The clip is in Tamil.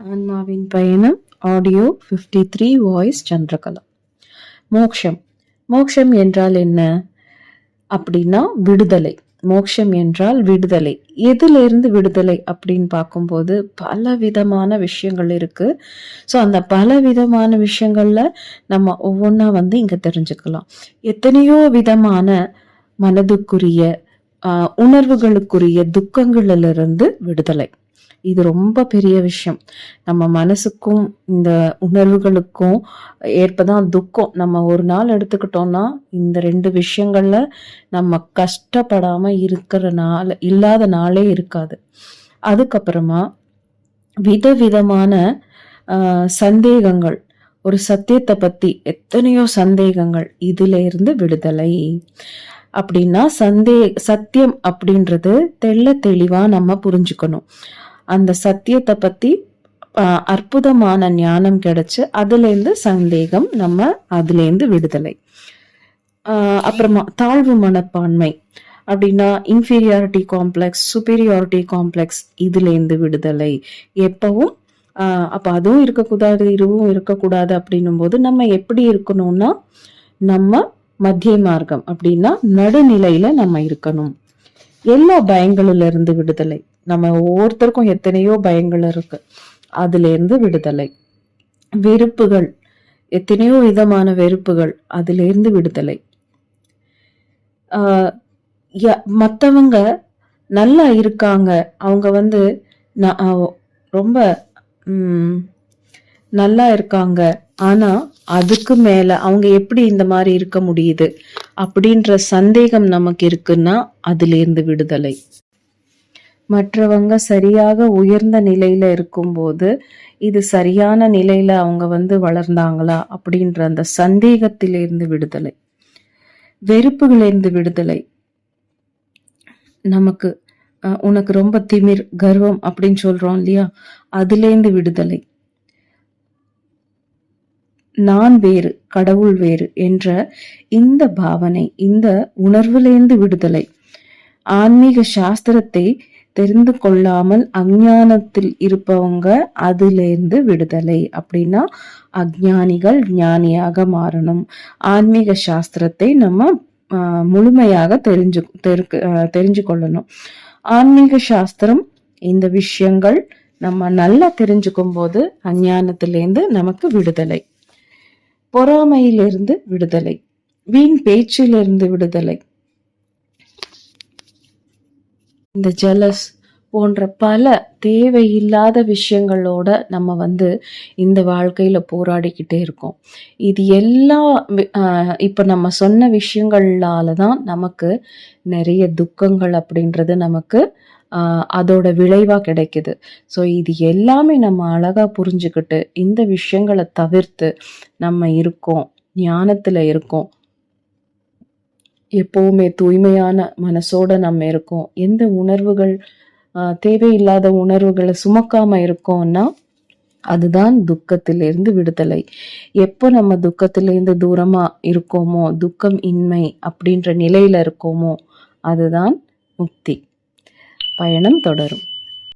ஆன்மாவின் பயணம் audio fifty three voice Chandrakala மோக்ஷம். மோக்ஷம் என்றால் என்ன? அப்படின்னா விடுதலை. மோக்ஷம் என்றால் விடுதலை. எதிலிருந்து விடுதலை அப்படின்னு பார்க்கும்போது பல விதமான விஷயங்கள் இருக்குது ஸோ அந்த பல விதமான விஷயங்களில் நம்ம ஒவ்வொன்றா வந்து இங்கே தெரிஞ்சுக்கலாம். எத்தனையோ விதமான மனதுக்குரிய உணர்வுகளுக்குரிய துக்கங்களிலிருந்து விடுதலை. இது ரொம்ப பெரிய விஷயம். நம்ம மனசுக்கும் இந்த உணர்வுகளுக்கும் ஏற்பதான் துக்கம். நம்ம ஒரு நாள் எடுத்துக்கிட்டோம்னா இந்த ரெண்டு விஷயங்கள்ல நம்ம கஷ்டப்படாமல் இருக்கிற நாள் இல்லாத நாளே இருக்காது. அதுக்கப்புறமா விதவிதமான ஆஹ், சந்தேகங்கள். ஒரு சத்தியத்தை பத்தி எத்தனையோ சந்தேகங்கள் இதுல இருந்து விடுதலை. அப்படின்னா சந்தே சத்தியம் அப்படின்றது தெள்ள தெளிவாக நம்ம புரிஞ்சுக்கணும். அந்த சத்தியத்தை பத்தி அற்புதமான ஞானம் கிடைச்சு அதுலேருந்து சந்தேகம் நம்ம அதுலேருந்து விடுதலை. அப்புறமா தாழ்வு மனப்பான்மை அப்படின்னா இன்ஃபீரியாரிட்டி காம்ப்ளெக்ஸ் சுப்பீரியாரிட்டி காம்ப்ளெக்ஸ் இதுலேருந்து விடுதலை. எப்பவும் அப்போ அதுவும் இருக்கக்கூடாது இதுவும் இருக்கக்கூடாது அப்படின்னும் போது நம்ம எப்படி இருக்கணும்னா நம்ம மத்திய மார்க்கம் அப்படின்னா நடுநிலையில நம்ம இருக்கணும். எல்லா பயங்களில இருந்து விடுதலை. நம்ம ஒவ்வொருத்தருக்கும் எத்தனையோ பயங்கள் இருக்கு. அதுல இருந்து விடுதலை. வெறுப்புகள் எத்தனையோ விதமான வெறுப்புகள் அதுல இருந்து விடுதலை. மற்றவங்க ய- நல்லா இருக்காங்க. அவங்க வந்து நான் ரொம்ப நல்லா இருக்காங்க. ஆனால் அதுக்கு மேல அவங்க எப்படி இந்த மாதிரி இருக்க முடியுது அப்படின்ற சந்தேகம் நமக்கு இருக்குன்னா அதுலேருந்து விடுதலை. மற்றவங்க சரியாக உயர்ந்த நிலையில இருக்கும்போது இது சரியான நிலையில அவங்க வந்து வளர்ந்தாங்களா அப்படின்ற அந்த சந்தேகத்திலிருந்து விடுதலை. வெறுப்புகளிலிருந்து விடுதலை. நமக்கு உனக்கு ரொம்ப திமிர் கர்வம் அப்படின்னு சொல்றோம் இல்லையா? அதுலேருந்து விடுதலை. நான் வேறு கடவுள் வேறு என்ற இந்த பாவனை இந்த உணர்விலேந்து விடுதலை. ஆன்மீக சாஸ்திரத்தை தெரிந்து கொள்ளாமல் அஞ்ஞானத்தில் இருப்பவங்க அதுலேருந்து விடுதலை. அப்படின்னா அஜ்ஞானிகள் ஞானியாக மாறணும். ஆன்மீக சாஸ்திரத்தை நம்ம முழுமையாக தெரிஞ்சு தெரு தெரிஞ்சு கொள்ளணும். ஆன்மீக சாஸ்திரம் இந்த விஷயங்கள் நம்ம நல்லா தெரிஞ்சுக்கும் போது அஞ்ஞானத்திலேருந்து நமக்கு விடுதலை. பொறாமையிலிருந்து விடுதலை வீண் பேச்சிலிருந்து விடுதலை. இந்த ஜலஸ் போன்ற பல தேவையில்லாத விஷயங்களோட நம்ம வந்து இந்த வாழ்க்கையில் போராடிக்கிட்டே இருக்கோம். இது எல்லா இப்போ நம்ம சொன்ன விஷயங்களால தான் நமக்கு நிறைய துக்கங்கள் அப்படின்றது நமக்கு அதோட விளைவாக கிடைக்குது. ஸோ இது எல்லாமே நம்ம அழகாக புரிஞ்சுக்கிட்டு இந்த விஷயங்களை தவிர்த்து நம்ம இருக்கோம் ஞானத்தில் இருக்கோம். எப்போவுமே தூய்மையான மனசோட நம்ம இருக்கோம். எந்த உணர்வுகள் தேவையில்லாத உணர்வுகளை சுமக்காம இருக்கோம்னா அதுதான் துக்கத்திலிருந்து விடுதலை. எப்போ நம்ம துக்கத்திலேருந்து தூரமா இருக்கோமோ துக்கம் இன்மை அப்படின்ற நிலையில இருக்கோமோ அதுதான் முக்தி. பயணம் தொடரும்.